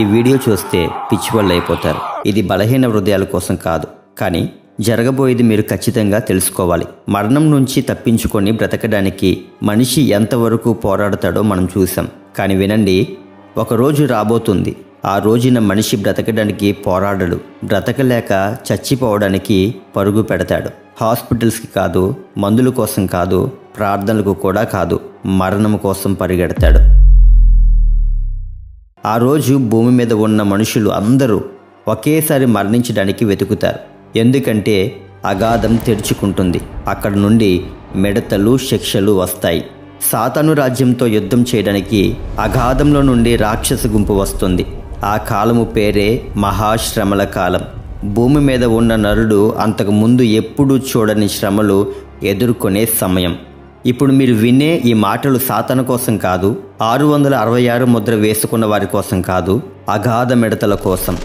ఈ వీడియో చూస్తే పిచ్చివాళ్ళు అయిపోతారు ఇది బలహీన హృదయాల కోసం కాదు. కానీ జరగబోయేది మీరు ఖచ్చితంగా తెలుసుకోవాలి. మరణం నుంచి తప్పించుకొని బ్రతకడానికి మనిషి ఎంతవరకు పోరాడతాడో మనం చూసాం కానీ వినండి ఒక రోజు రాబోతుంది. ఆ రోజున మనిషి బ్రతకడానికి పోరాడడు. బ్రతకలేక చచ్చిపోవడానికి పరుగు పెడతాడు. హాస్పిటల్స్కి కాదు మందుల కోసం కాదు ప్రార్థనలకు కూడా కాదు మరణం కోసం పరిగెడతాడు. ఆ రోజు భూమి మీద ఉన్న మనుషులు అందరూ ఒకేసారి మరణించడానికి వెతుకుతారు. ఎందుకంటే అగాధం తెరుచుకుంటుంది. అక్కడ నుండి మిడతలు శిక్షలు వస్తాయి. సాతాను రాజ్యంతో యుద్ధం చేయడానికి అగాధంలో నుండి రాక్షస గుంపు వస్తుంది. ఆ కాలము పేరే మహాశ్రమల కాలం. భూమి మీద ఉన్న నరుడు అంతకు ముందు ఎప్పుడూ చూడని శ్రమలు ఎదుర్కొనే సమయం. ఇప్పుడు మీరు వినే ఈ మాటలు సాతన కోసం కాదు ఆరు వందల అరవై ఆరు ముద్ర వేసుకున్న వారి కోసం కాదు అగాధ మిడతల కోసం.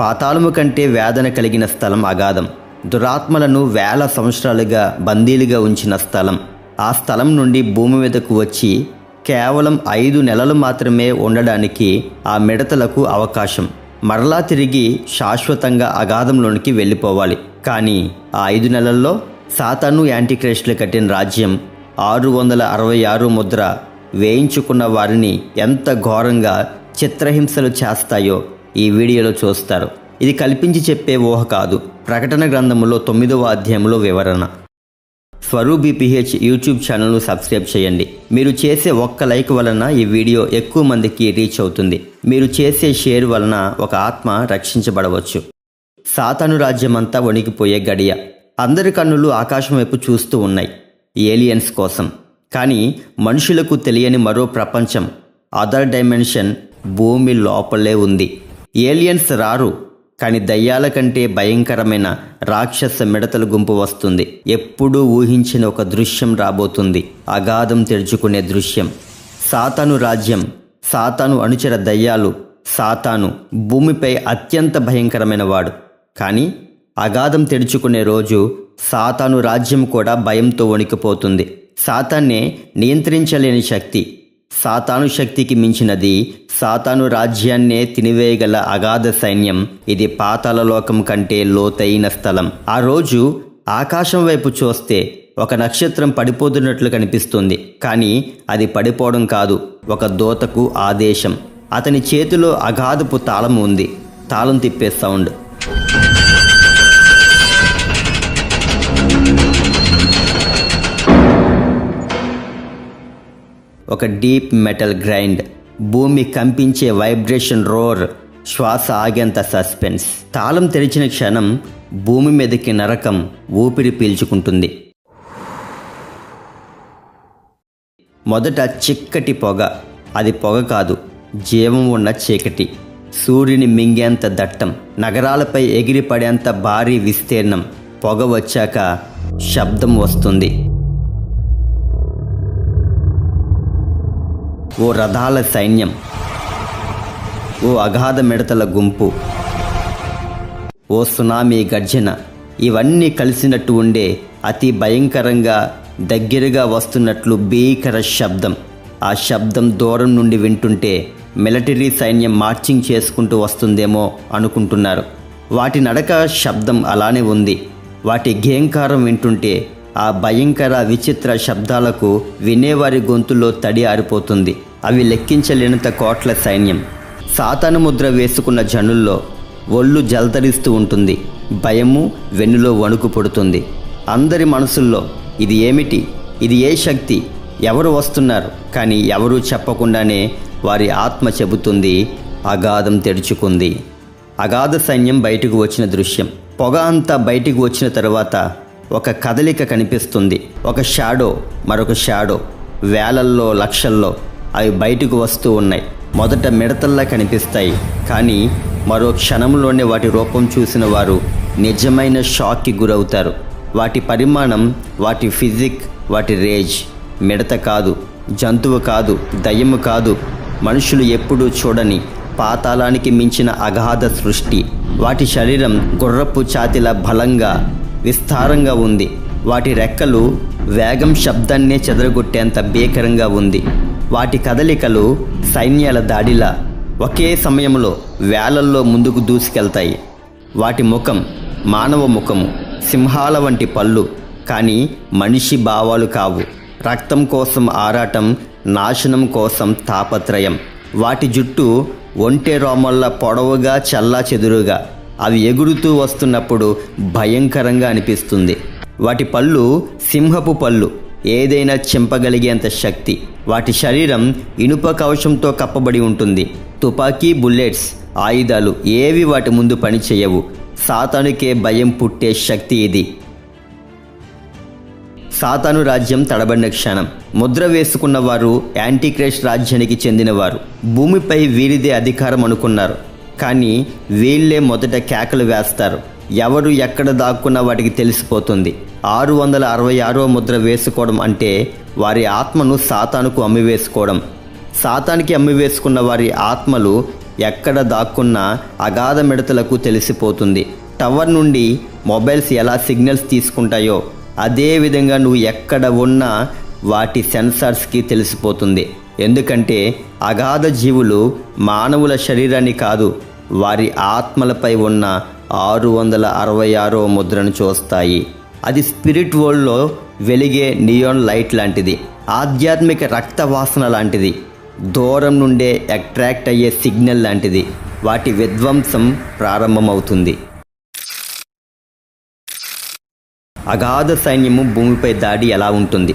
పాతాళము కంటే వేదన కలిగిన స్థలం అగాధం. దురాత్మలను వేల సంవత్సరాలుగా బందీలుగా ఉంచిన స్థలం. ఆ స్థలం నుండి భూమి మీదకు వచ్చి కేవలం ఐదు నెలలు మాత్రమే ఉండడానికి ఆ మిడతలకు అవకాశం. మరలా తిరిగి శాశ్వతంగా అగాధంలోనికి వెళ్ళిపోవాలి. కానీ ఆ ఐదు నెలల్లో సాతాను యాంటీక్రైస్ట్లు కట్టిన రాజ్యం ఆరు వందల అరవై ఆరు ముద్ర వేయించుకున్న వారిని ఎంత ఘోరంగా చిత్రహింసలు చేస్తాయో ఈ వీడియోలో చూస్తారు. ఇది కల్పించి చెప్పే ఊహ కాదు. ప్రకటన గ్రంథంలో తొమ్మిదవ అధ్యాయంలో వివరణ. స్వరూ బిపిహెచ్ యూట్యూబ్ ఛానల్ను సబ్స్క్రైబ్ చేయండి. మీరు చేసే ఒక్క లైక్ వలన ఈ వీడియో ఎక్కువ మందికి రీచ్ అవుతుంది. మీరు చేసే షేర్ వలన ఒక ఆత్మ రక్షించబడవచ్చు. సాతాను రాజ్యమంతా వణికిపోయే గడియ. అందరి కన్నులు ఆకాశం వైపు చూస్తూ ఉన్నాయి. ఏలియన్స్ కోసం. కానీ మనుషులకు తెలియని మరో ప్రపంచం. అదర్ డైమెన్షన్ భూమి లోపలే ఉంది. ఏలియన్స్ రారు. కానీ దయ్యాల కంటే భయంకరమైన రాక్షస మిడతల గుంపు వస్తుంది. ఎప్పుడూ ఊహించిన ఒక దృశ్యం రాబోతుంది. అగాధం తెరుచుకునే దృశ్యం. సాతాను రాజ్యం. సాతాను అనుచర దయ్యాలు. సాతాను భూమిపై అత్యంత భయంకరమైన వాడు. కానీ అగాధం తెరుచుకునే రోజు సాతాను రాజ్యం కూడా భయంతో వణికిపోతుంది. సాతాన్నే నియంత్రించలేని శక్తి. సాతాను శక్తికి మించినది సాతాను రాజ్యాన్నే తినివేయగల అగాధ సైన్యం ఇది పాతాల లోకం కంటే లోతైన స్థలం. ఆ రోజు ఆకాశం వైపు చూస్తే ఒక నక్షత్రం పడిపోతున్నట్లు కనిపిస్తుంది. కానీ అది పడిపోవడం కాదు ఒక దోతకు ఆదేశం. అతని చేతిలో అగాధపు తాళం ఉంది. తాళం తిప్పే సౌండ్. ఒక డీప్ మెటల్ గ్రైండ్ భూమి కంపించే వైబ్రేషన్ రోర్ శ్వాస ఆగేంత సస్పెన్స్. తాళం తెరిచిన క్షణం భూమి మీదకి నరకం ఊపిరి పీల్చుకుంటుంది. మొదట చిక్కటి పొగ. అది పొగ కాదు జీవం ఉన్న చీకటి. సూర్యుని మింగేంత దట్టం నగరాలపై ఎగిరిపడేంత భారీ విస్తీర్ణం. పొగ వచ్చాక శబ్దం వస్తుంది. ఓ రథాల సైన్యం ఓ అగాధ మిడతల గుంపు ఓ సునామీ గర్జన ఇవన్నీ కలిసినట్టు ఉండే అతి భయంకరంగా దగ్గరగా వస్తున్నట్లు భీకర శబ్దం. ఆ శబ్దం దూరం నుండి వింటుంటే మిలిటరీ సైన్యం మార్చింగ్ చేసుకుంటూ వస్తుందేమో అనుకుంటున్నారు. వాటి నడక శబ్దం అలానే ఉంది. వాటి ఘేంకారం వింటుంటే ఆ భయంకర విచిత్ర శబ్దాలకు వినేవారి గొంతులో తడి ఆరిపోతుంది. అవి లెక్కించలేనంత కోట్ల సైన్యం. సాతాను ముద్ర వేసుకున్న జనుల్లో ఒళ్ళు జలతరిస్తూ ఉంటుంది. భయము వెన్నులో వణుకు పడుతుంది. అందరి మనసుల్లో ఇది ఏమిటి? ఇది ఏ శక్తి? ఎవరు వస్తున్నారు? కానీ ఎవరూ చెప్పకుండానే వారి ఆత్మ చెబుతుంది అగాధం తెరుచుకుంది. అగాధ సైన్యం బయటకు వచ్చిన దృశ్యం. పొగ అంతా బయటికి వచ్చిన తర్వాత ఒక కదలిక కనిపిస్తుంది. ఒక షాడో మరొక షాడో. వేలల్లో లక్షల్లో అవి బయటకు వస్తూ ఉన్నాయి. మొదట మిడతల్లా కనిపిస్తాయి. కానీ మరో క్షణంలోనే వాటి రూపం చూసిన వారు నిజమైన షాక్కి గురవుతారు. వాటి పరిమాణం వాటి ఫిజిక్ వాటి రేజ్. మిడత కాదు జంతువు కాదు దయ్యము కాదు. మనుషులు ఎప్పుడూ చూడని పాతాళానికి మించిన అగాధ సృష్టి. వాటి శరీరం గుర్రపు ఛాతిల బలంగా విస్తారంగా ఉంది. వాటి రెక్కలు వేగం శబ్దాన్నే చెదరగొట్టేంత భీకరంగా ఉంది. వాటి కదలికలు సైన్యాల దాడిలా ఒకే సమయంలో వేలల్లో ముందుకు దూసుకెళ్తాయి. వాటి ముఖం మానవ ముఖము సింహాల వంటి పళ్ళు కానీ మనిషి భావాలు కావు. రక్తం కోసం ఆరాటం నాశనం కోసం తాపత్రయం. వాటి జుట్టు ఒంటె రోమల్ల పొడవుగా చల్లా చెదురుగా. అవి ఎగురుతూ వస్తున్నప్పుడు భయంకరంగా అనిపిస్తుంది. వాటి పళ్ళు సింహపు పళ్ళు. ఏదైనా చింపగలిగేంత శక్తి. వాటి శరీరం ఇనుప కవచంతో కప్పబడి ఉంటుంది. తుపాకీ బుల్లెట్స్ ఆయుధాలు ఏవి వాటి ముందు పనిచేయవు సాతానుకే భయం పుట్టే శక్తి ఇది. సాతాను రాజ్యం తడబడిన క్షణం. ముద్ర వేసుకున్న వారు యాంటీక్రేష్ రాజ్యానికి చెందినవారు. భూమిపై వీరిదే అధికారం అనుకున్నారు. కానీ వీళ్ళే మొదట కేకలు వేస్తారు. ఎవరు ఎక్కడ దాక్కున్న వాటికి తెలిసిపోతుంది. ఆరు వందల అరవై ఆరో ముద్ర వేసుకోవడం అంటే వారి ఆత్మను సాతానుకు అమ్మివేసుకోవడం. సాతానికి అమ్మివేసుకున్న వారి ఆత్మలు ఎక్కడ దాక్కున్నా అగాధ మిడతలకు తెలిసిపోతుంది. టవర్ నుండి మొబైల్స్ ఎలా సిగ్నల్స్ తీసుకుంటాయో అదేవిధంగా నువ్వు ఎక్కడ ఉన్నా వాటి సెన్సార్స్కి తెలిసిపోతుంది. ఎందుకంటే అగాధ జీవులు మానవుల శరీరాన్ని కాదు వారి ఆత్మలపై ఉన్న ఆరు వందల అరవై ఆరో ముద్రను చూస్తాయి. అది స్పిరిట్ వరల్డ్లో వెలిగే నియోన్ లైట్ లాంటిది. ఆధ్యాత్మిక రక్త వాసన లాంటిది. దూరం నుండే అట్రాక్ట్ అయ్యే సిగ్నల్ లాంటిది. వాటి విధ్వంసం ప్రారంభమవుతుంది. అగాధ సైన్యము భూమిపై దాడి ఎలా ఉంటుంది?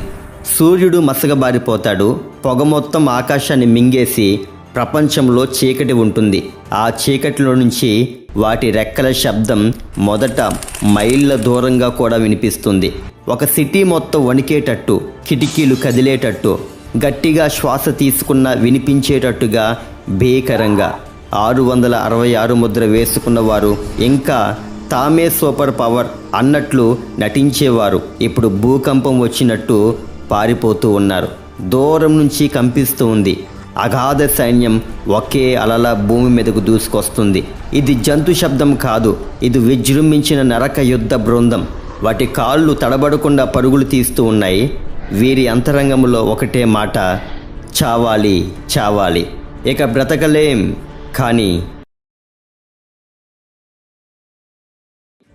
సూర్యుడు మసగబారిపోతాడు పొగ మొత్తం ఆకాశాన్ని మింగేసి ప్రపంచంలో చీకటి ఉంటుంది. ఆ చీకటిలో నుంచి వాటి రెక్కల శబ్దం మొదట మైళ్ళ దూరంగా కూడా వినిపిస్తుంది. ఒక సిటీ మొత్తం వణికేటట్టు కిటికీలు కదిలేటట్టు గట్టిగా శ్వాస తీసుకున్న వినిపించేటట్టుగా భీకరంగా. ఆరు వందల అరవై ఆరు ముద్ర వేసుకున్న వారు ఇంకా తామే సూపర్ పవర్ అన్నట్లు నటించేవారు. ఇప్పుడు భూకంపం వచ్చినట్టు పారిపోతూ ఉన్నారు. దూరం నుంచి కంపిస్తూ ఉంది. అగాధ సైన్యం ఒకే అలల భూమి మీదకు దూసుకొస్తుంది. ఇది జంతు శబ్దం కాదు ఇది విజృంభించిన నరక యుద్ధ బృందం. వాటి కాళ్ళు తడబడకుండా పరుగులు తీస్తూ ఉన్నాయి. వీరి అంతరంగంలో ఒకటే మాట చావాలి చావాలి. ఇక బ్రతకలేం కానీ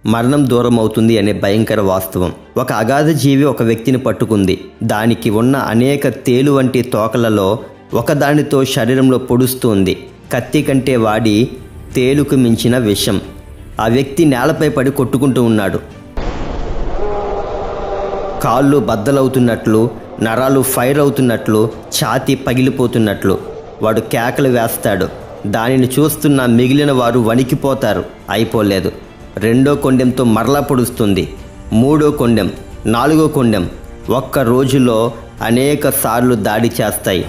మరణం దూరం అవుతుంది అనే భయంకర వాస్తవం. ఒక అగాధ జీవి ఒక వ్యక్తిని పట్టుకుంది. దానికి ఉన్న అనేక తేలు వంటి తోకలలో ఒకదానితో శరీరంలో పొడుస్తుంది కత్తి కంటే వాడి తేలుకు మించిన విషం. ఆ వ్యక్తి నేలపై పడి కొట్టుకుంటూ ఉన్నాడు. కాళ్ళు బద్దలవుతున్నట్లు నరాలు ఫైర్ అవుతున్నట్లు ఛాతీ పగిలిపోతున్నట్లు. వాడు కేకలు వేస్తాడు. దానిని చూస్తున్న మిగిలిన వారు వణికిపోతారు. అయిపోలేదు. రెండో కొండెంతో మరలా పొడుస్తుంది. మూడో కొండెం నాలుగో కొండెం. ఒక్క రోజులో అనేక సార్లు దాడి చేస్తాయి.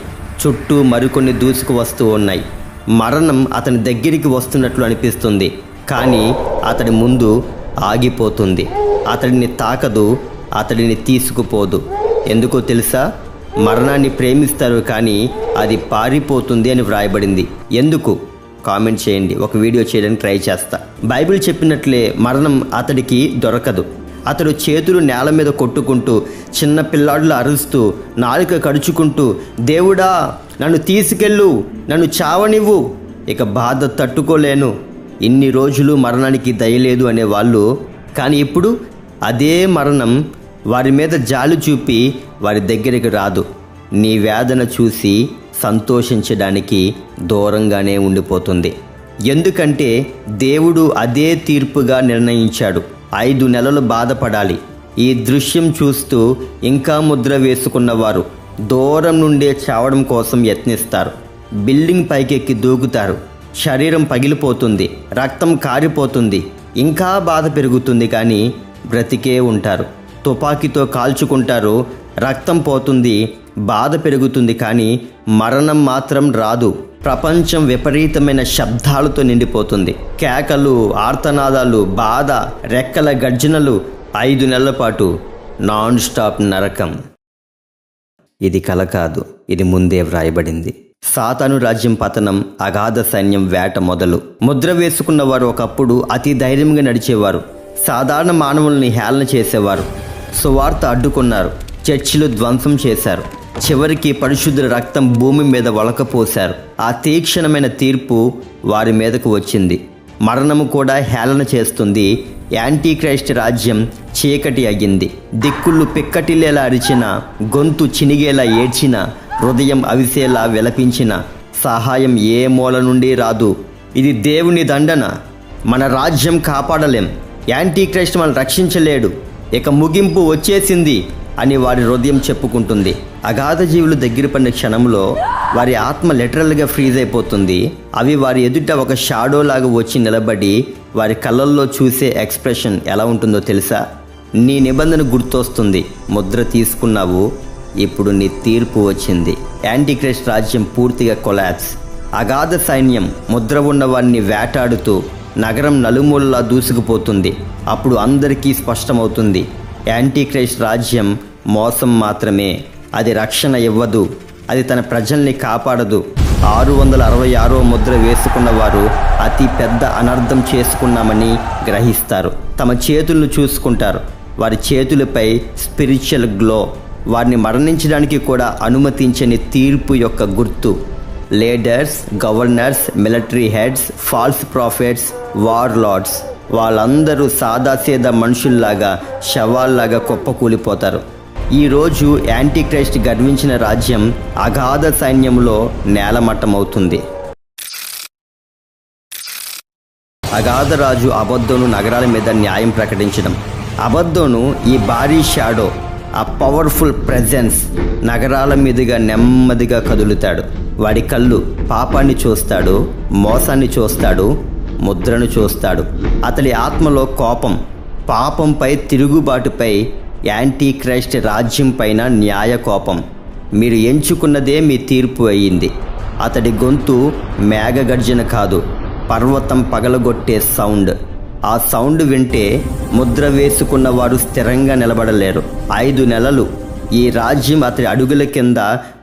చుట్టూ మరికొన్ని దూసుకు వస్తూ ఉన్నాయి. మరణం అతని దగ్గరికి వస్తున్నట్లు అనిపిస్తుంది. కానీ అతడి ముందు ఆగిపోతుంది. అతడిని తాకదు అతడిని తీసుకుపోదు. ఎందుకో తెలుసా? మరణాన్ని ప్రేమిస్తారు కానీ అది పారిపోతుంది అని వ్రాయబడింది. ఎందుకు? కామెంట్ చేయండి. ఒక వీడియో చేయడానికి ట్రై చేస్తా. బైబిల్ చెప్పినట్లే మరణం అతడికి దొరకదు. అతడు చేతులు నేల మీద కొట్టుకుంటూ చిన్న పిల్లాడులు అరుస్తూ నాలుక కడుచుకుంటూ దేవుడా నన్ను తీసుకెళ్ళు నన్ను చావనివ్వు ఇక బాధ తట్టుకోలేను. ఇన్ని రోజులు మరణానికి దయలేదు అనేవాళ్ళు. కానీ ఇప్పుడు అదే మరణం వారి మీద జాలి చూపి వారి దగ్గరికి రాదు. నీ వేదన చూసి సంతోషించడానికి దూరంగానే ఉండిపోతుంది. ఎందుకంటే దేవుడు అదే తీర్పుగా నిర్ణయించాడు. ఐదు నెలలు బాధపడాలి. ఈ దృశ్యం చూస్తూ ఇంకా ముద్ర వేసుకున్నవారు దూరం నుండే చావడం కోసం యత్నిస్తారు. బిల్డింగ్ పైకెక్కి దూకుతారు. శరీరం పగిలిపోతుంది. రక్తం కారిపోతుంది. ఇంకా బాధ పెరుగుతుంది కానీ బ్రతికే ఉంటారు. తుపాకీతో కాల్చుకుంటారు. రక్తం పోతుంది. బాధ పెరుగుతుంది కానీ మరణం మాత్రం రాదు. ప్రపంచం విపరీతమైన శబ్దాలతో నిండిపోతుంది. కేకలు ఆర్తనాదాలు బాధ రెక్కల గర్జనలు ఐదు నెలల పాటు నాన్ స్టాప్ నరకం. ఇది కల కాదు ఇది ముందే వ్రాయబడింది. సాతాను రాజ్యం పతనం అగాధ సైన్యం వేట మొదలు. ముద్ర వేసుకున్న వారు ఒకప్పుడు అతి ధైర్యంగా నడిచేవారు. సాధారణ మానవుల్ని హేళన చేసేవారు. సువార్త అడ్డుకున్నారు. చర్చిలు ధ్వంసం చేశారు. చివరికి పరిశుద్ధుల రక్తం భూమి మీద వలకపోశారు. ఆ తీక్షణమైన తీర్పు వారి మీదకు వచ్చింది. మరణము కూడా హేళన చేస్తుంది. యాంటీ క్రైస్ట్ రాజ్యం చీకటి అయ్యింది. దిక్కుళ్ళు పిక్కటిల్లేలా అరిచిన గొంతు చినిగేలా ఏడ్చిన హృదయం అవిసేలా విలపించిన సహాయం ఏ మూల నుండి రాదు. ఇది దేవుని దండన. మన రాజ్యం కాపాడలేం. యాంటీ క్రైస్ట్ మనం రక్షించలేడు. ఇక ముగింపు వచ్చేసింది. అని వారి హృదయం చెప్పుకుంటుంది. అగాధ జీవులు దగ్గర పడిన క్షణంలో వారి ఆత్మ లిటరల్గా ఫ్రీజ్ అయిపోతుంది. అవి వారి ఎదుట ఒక షాడో లాగా వచ్చి నిలబడి వారి కళ్ళల్లో చూసే ఎక్స్ప్రెషన్ ఎలా ఉంటుందో తెలుసా? నీ నిబంధన గుర్తొస్తుంది. ముద్ర తీసుకున్నావు ఇప్పుడు నీ తీర్పు వచ్చింది. యాంటీక్రైస్ట్ రాజ్యం పూర్తిగా కొలాప్స్ అగాధ సైన్యం ముద్ర ఉన్న వారిని వేటాడుతూ నగరం నలుమూలలా దూసుకుపోతుంది. అప్పుడు అందరికీ స్పష్టమవుతుంది. యాంటీక్రైస్ట్ రాజ్యం మోసం మాత్రమే. అది రక్షణ ఇవ్వదు. అది తన ప్రజల్ని కాపాడదు. ఆరు వందల అరవై ఆరో ముద్ర వేసుకున్న వారు అతి పెద్ద అనర్థం చేసుకున్నామని గ్రహిస్తారు. తమ చేతులను చూసుకుంటారు. వారి చేతులపై స్పిరిచువల్ గ్లో. వారిని మరణించడానికి కూడా అనుమతించని తీర్పు యొక్క గుర్తు. Leaders governors military heads false prophets warlords. వాళ్ళందరూ సాదాసీదా మనుషుల్లాగా శవాల్లాగా కుప్పకూలిపోతారు. ఈరోజు యాంటీక్రైస్ట్ గర్వించిన రాజ్యం అగాధ సైన్యంలో నేలమట్టమవుతుంది. అగాధరాజు అబద్ధోను నగరాల మీద న్యాయం ప్రకటించడం. అబద్ధోను ఈ భారీ షాడో ఆ పవర్ఫుల్ ప్రెజెన్స్ నగరాల మీదుగా నెమ్మదిగా కదులుతాడు. వాడి కళ్ళు పాపాన్ని చూస్తాడు మోసాన్ని చూస్తాడు ముద్రను చూస్తాడు. అతడి ఆత్మలో కోపం పాపంపై తిరుగుబాటుపై యాంటీ క్రైస్ట్ రాజ్యం పైన న్యాయ కోపం. మీరు ఎంచుకున్నదే మీ తీర్పు అయ్యింది. అతడి గొంతు మేఘగర్జన కాదు పర్వతం పగలగొట్టే సౌండ్. ఆ సౌండ్ వింటే ముద్ర వేసుకున్న వారు స్థిరంగా నిలబడలేరు. ఐదు నెలలు ఈ రాజ్యం అతడి అడుగుల కింద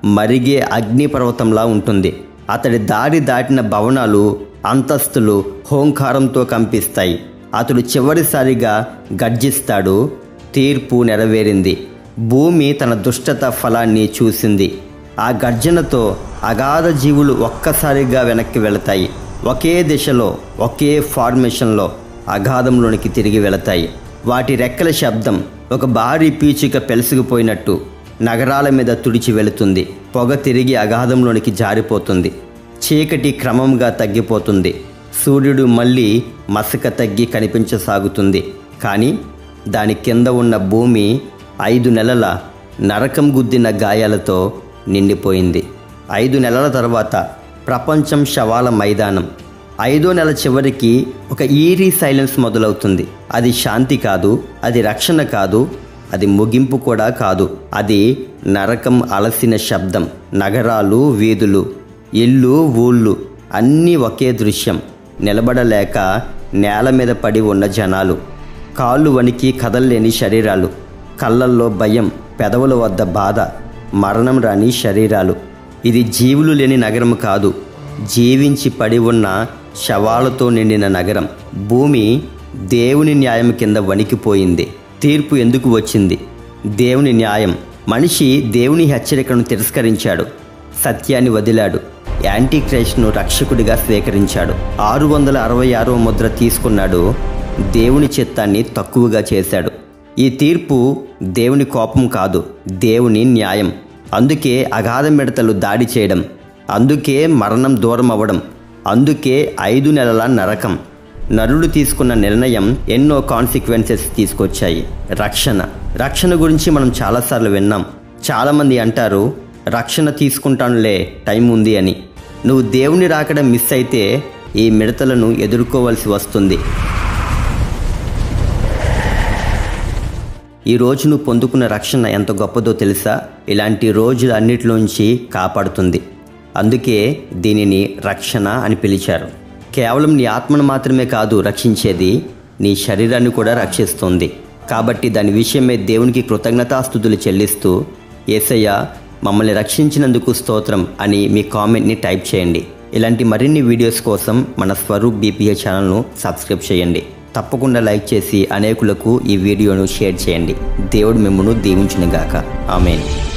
మరిగే అగ్నిపర్వతంలా ఉంటుంది. అతడి దారి దాటిన భవనాలు అంతస్తులు హోంకారంతో కంపిస్తాయి. అతడు చివరిసారిగా గర్జిస్తాడు తీర్పు నెరవేరింది. భూమి తన దుష్టత ఫలాన్ని చూసింది. ఆ గర్జనతో అగాధ జీవులు ఒక్కసారిగా వెనక్కి వెళతాయి. ఒకే దిశలో ఒకే ఫార్మేషన్లో అగాధంలోనికి తిరిగి వెళతాయి. వాటి రెక్కల శబ్దం ఒక భారీ పీచిక పెలుసుకుపోయినట్టు నగరాల మీద తుడిచి వెళుతుంది. పొగ తిరిగి అగాధంలోనికి జారిపోతుంది. చీకటి క్రమంగా తగ్గిపోతుంది. సూర్యుడు మళ్ళీ మసక తగ్గి కనిపించసాగుతుంది. కానీ దాని కింద ఉన్న భూమి ఐదు నెలల నరకం గుద్దిన గాయాలతో నిండిపోయింది. ఐదు నెలల తర్వాత ప్రపంచం శవాల మైదానం. ఐదో నెల చివరికి ఒక ఈరీ సైలెన్స్ మొదలవుతుంది. అది శాంతి కాదు అది రక్షణ కాదు అది ముగింపు కూడా కాదు. అది నరకం అలసిన శబ్దం. నగరాలు వీధులు ఇల్లు ఊళ్ళు అన్నీ ఒకే దృశ్యం. నిలబడలేక నేల మీద పడి ఉన్న జనాలు. కాళ్ళు వణికి కదల్లేని శరీరాలు కళ్ళల్లో భయం పెదవుల వద్ద బాధ మరణం రాని శరీరాలు. ఇది జీవులు లేని నగరం కాదు. జీవించి పడి ఉన్న శవాలతో నిండిన నగరం. భూమి దేవుని న్యాయం కింద వణికిపోయింది. తీర్పు ఎందుకు వచ్చింది? దేవుని న్యాయం. మనిషి దేవుని హెచ్చరికను తిరస్కరించాడు. సత్యాన్ని వదిలాడు. యాంటీ క్రైస్ట్ను రక్షకుడిగా స్వీకరించాడు. ఆరు వందల అరవై ఆరో ముద్ర తీసుకున్నాడు దేవుని చిత్తాన్ని తక్కువగా చేశాడు. ఈ తీర్పు దేవుని కోపం కాదు దేవుని న్యాయం. అందుకే అగాధ మిడతలు దాడి చేయడం అందుకే మరణం దూరం అవ్వడం అందుకే ఐదు నెలల నరకం. నరుడు తీసుకున్న నిర్ణయం ఎన్నో కాన్సిక్వెన్సెస్ తీసుకొచ్చాయి. రక్షణ. రక్షణ గురించి మనం చాలాసార్లు విన్నాం. చాలామంది అంటారు రక్షణ తీసుకుంటానులే టైం ఉంది అని. నువ్వు దేవుని రాకడం మిస్ అయితే ఈ మిడతలను ఎదుర్కోవలసి వస్తుంది. ఈ రోజు నువ్వు పొందుకున్న రక్షణ ఎంత గొప్పదో తెలుసా? ఇలాంటి రోజులన్నిటిలోంచి కాపాడుతుంది. అందుకే దీనిని రక్షణ అని పిలిచారు. కేవలం నీ ఆత్మను మాత్రమే కాదు రక్షించేది నీ శరీరాన్ని కూడా రక్షిస్తుంది. కాబట్టి దాని విషయమే దేవునికి కృతజ్ఞతాస్థుతులు చెల్లిస్తూ ఏసయ్య మమ్మల్ని రక్షించినందుకు స్తోత్రం అని మీ కామెంట్ని టైప్ చేయండి. ఇలాంటి మరిన్ని వీడియోస్ కోసం మన స్వరూప్ బీపీఏ ఛానల్ను సబ్స్క్రైబ్ చేయండి. తప్పకుండా లైక్ చేసి అనేకులకు ఈ వీడియోను షేర్ చేయండి. దేవుడు మిమ్మల్ని దీవించునుగాక. ఆమెను.